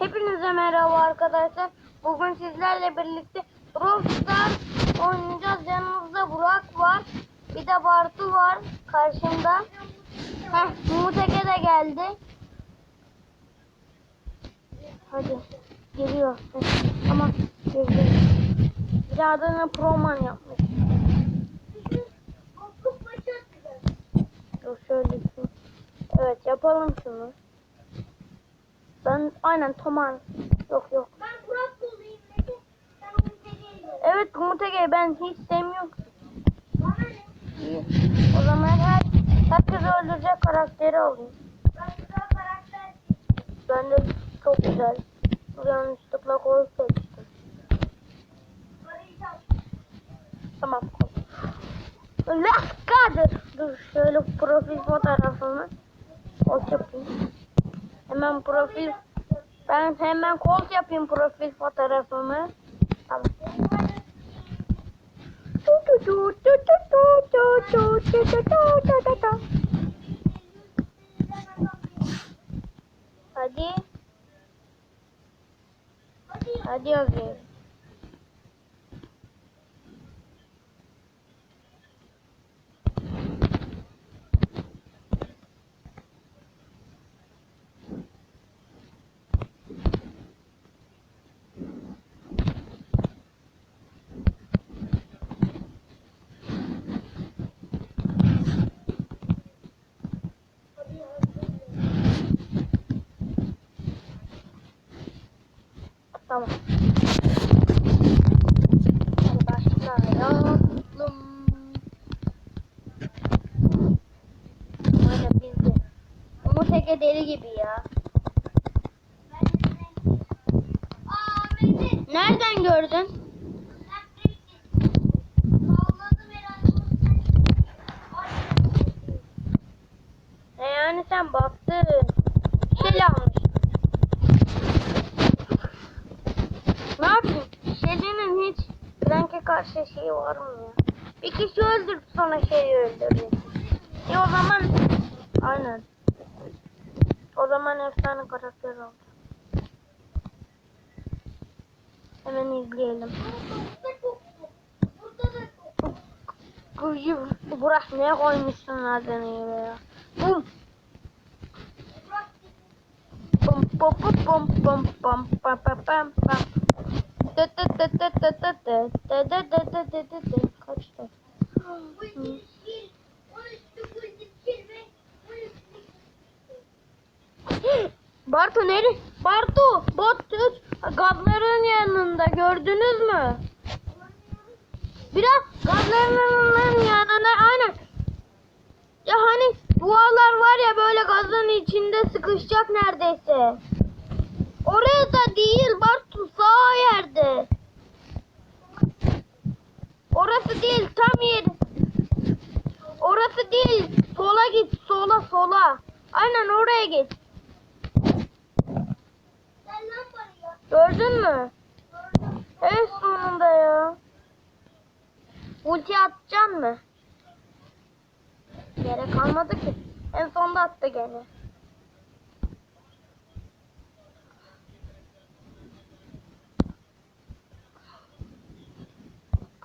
Hepinize merhaba arkadaşlar. Bugün sizlerle birlikte Brawl Stars oynayacağız. Yanımızda Burak var. Bir de Bartu var karşımda. Heh, Muteke de geldi. Hadi geliyor. Tamam girdi. Bir adını Proman yapmış. Dur şöyle şu. Evet yapalım şunu. Ben aynen Toman. Yok yok. Ben Burak olayım dedi. Ben onu seviyorum. Evet Mutege ben hiç sevmiyorum. Bana ne? O zaman her herkes öldürecek karakteri alayım. Ben güzel karakter Ben de çok güzel. Yanlışlıkla kol seçtim. Tamam kol. Let's go. Dur şöyle profil fotoğrafımı. Kol yapayım. Hemen profil. Ben hemen kol yapayım profil fotoğrafımı. Tamam. Tamam. Başlayalım. Böyle bizde. Umut Ege deli gibi ya. Nereden gördün? Sen kimsin? Salladım herhalde. E yani sen baktın. Şel almış. Ne yapayım? Şeli'nin hiç Frank'e karşı şeyi var mı ya? Bir kişi öldür sonra şeyi öldürür. E o zaman aynen. O zaman efsane karakter oldu. Hemen izleyelim. Kuyu Burak ne koymuşsun adını ya? Bum Burak bum bum bum bum bum bum pam pam Kaçtı? Bartu nere? Bartu, Bottüs gazların yanında gördünüz mü? Biraz gazların yanında aynen. Ya hani duvarlar var ya böyle gazın içinde sıkışacak neredeyse. Oraya da değil Bartu sağ yerde. Orası değil tam yer. Orası değil. Sola git sola sola. Aynen oraya git. Gördün mü? Gördüm. En sonunda ya. Ulti atacaksın mı? Gerek kalmadı ki. En sonunda attı gene.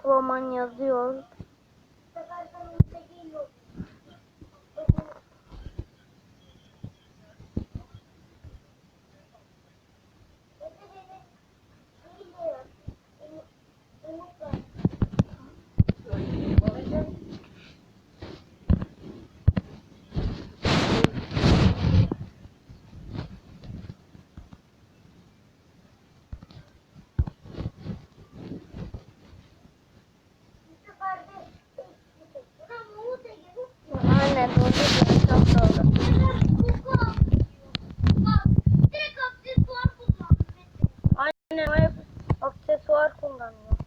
Roman yazıyor. Bu sefer sen üstteki yok. Aynen doğru. Çok doğru. Aynen o hep aksesuar kullanıyor.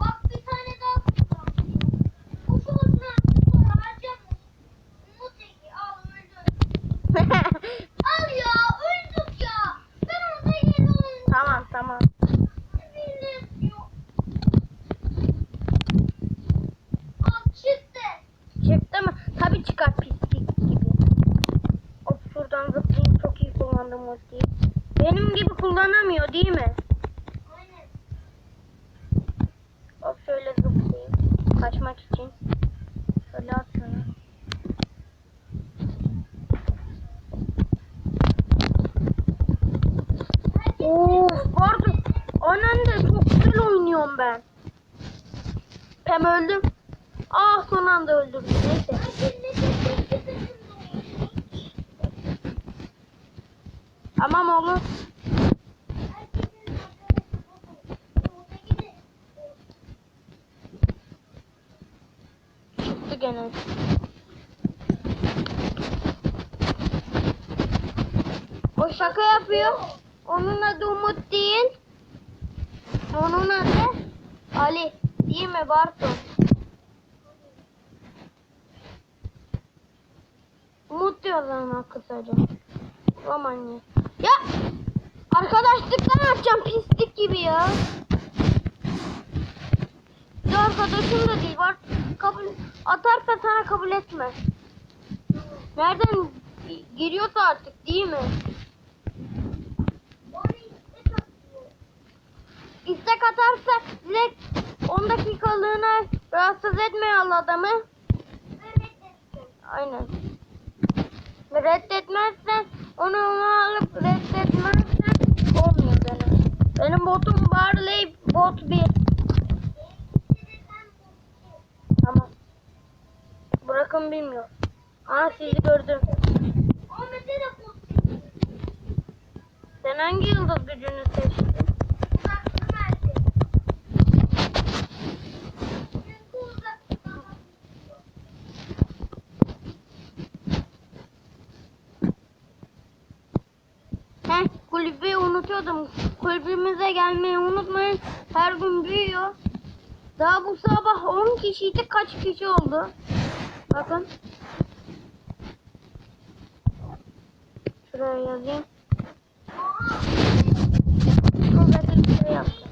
Bak bir tane daha kullanıyor. Bu şu olsun aksesuar harcamış. Umut Ege al öldü. Al ya öldük ya. Ben orada yeni oynadım. tamam tamam. Yok. Al çıktı. Çıktı mı? Tabii çıkar pislik. gibi kullanamıyor değil mi? Aynen. Hop şöyle zıplayayım. Kaçmak için. Şöyle at şunu. Of vardı. Annen de çok güzel oynuyorum ben. Pem öldüm. Ah son anda öldürdüm. Neyse. Tamam oğlum. Çıktı gene. O şaka yapıyor. Onun adı Umut değil. Onun adı Ali. Değil mi Bartu? Umut diyorlar ona kısaca. Romanya. Ya arkadaşlıktan atacağım pislik gibi ya. Bir arkadaşım da değil var. Kabul atarsa sana kabul etme. Nereden giriyorsa artık değil mi? İstek atarsa direkt 10 dakikalığına rahatsız etmeyen adamı. Aynen. Reddetmezsen onu alıp reddetmezsen olmuyor benim. Benim botum Barley bot 1. Benim sen bu. Tamam. Bırakın bilmiyor. Aa sizi gördüm. Sen hangi yıldız gücünü seçtin? Gelmeyi unutmayın. Her gün büyüyor. Daha bu sabah 10 kişiydi. Kaç kişi oldu? Bakın. Şuraya yazayım. Çok basit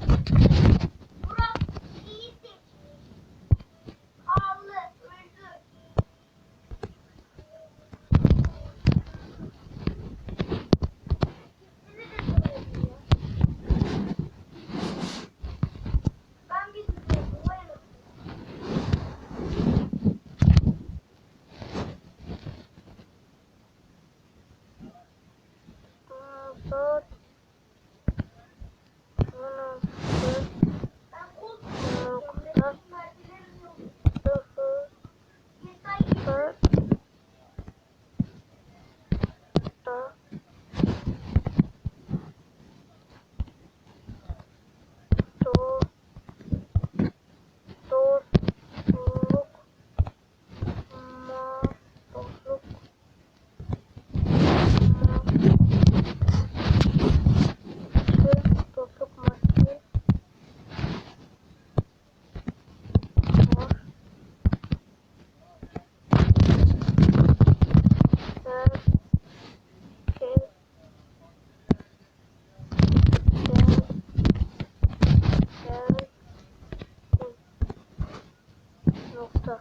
Nokta.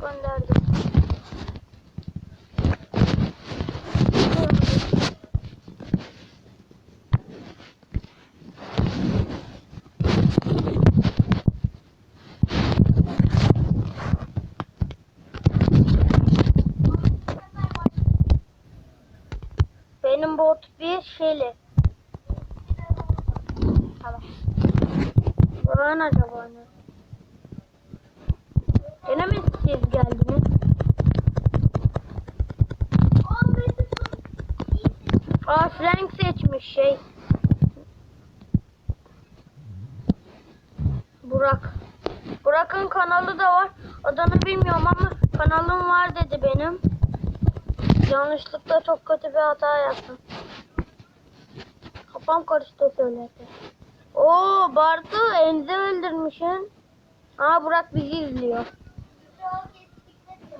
Gönderdim. Benim bot bir şeyli. Tamam. Buranın acaba ne? Gene mi siz geldiniz? Aa Frank seçmiş şey. Burak. Burak'ın kanalı da var. Adını bilmiyorum ama kanalım var dedi benim. Yanlışlıkla çok kötü bir hata yaptım. Kafam karıştı söyledi. Oo Bartu Enzi öldürmüşsün. Aa Burak bizi izliyor.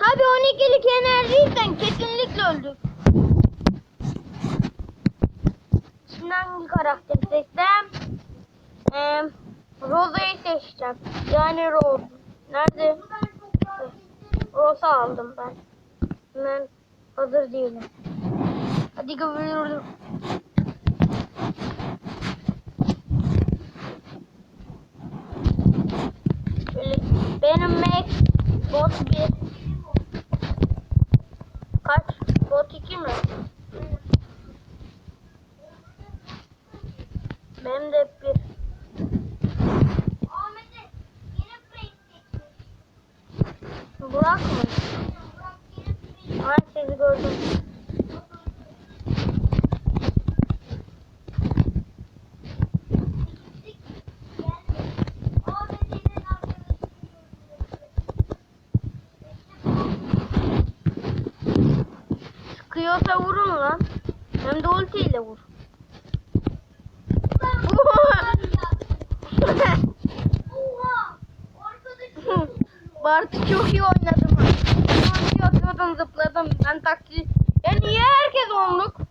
Tabi 12'lik enerjiysen kesinlikle öldük. Şimdi hangi karakteri seçsem? Ee, Rosa'yı seçeceğim. Yani Rose. Nerede? Rosa aldım ben. Ben hazır değilim. Hadi gidelim. Şöyle, benim Max bot 1. Kaç? Bot 2 mi? Benim de 1. Ahmet'e yine Frank seçmiş. Burak mı? Ay sizi gördüm. Sıkıyorsa vurun lan. Hem de ultiyle vur. Bartu çok iyi oynadım. Atladım zıpladım. Ben taktiği. Ya niye herkes onluk?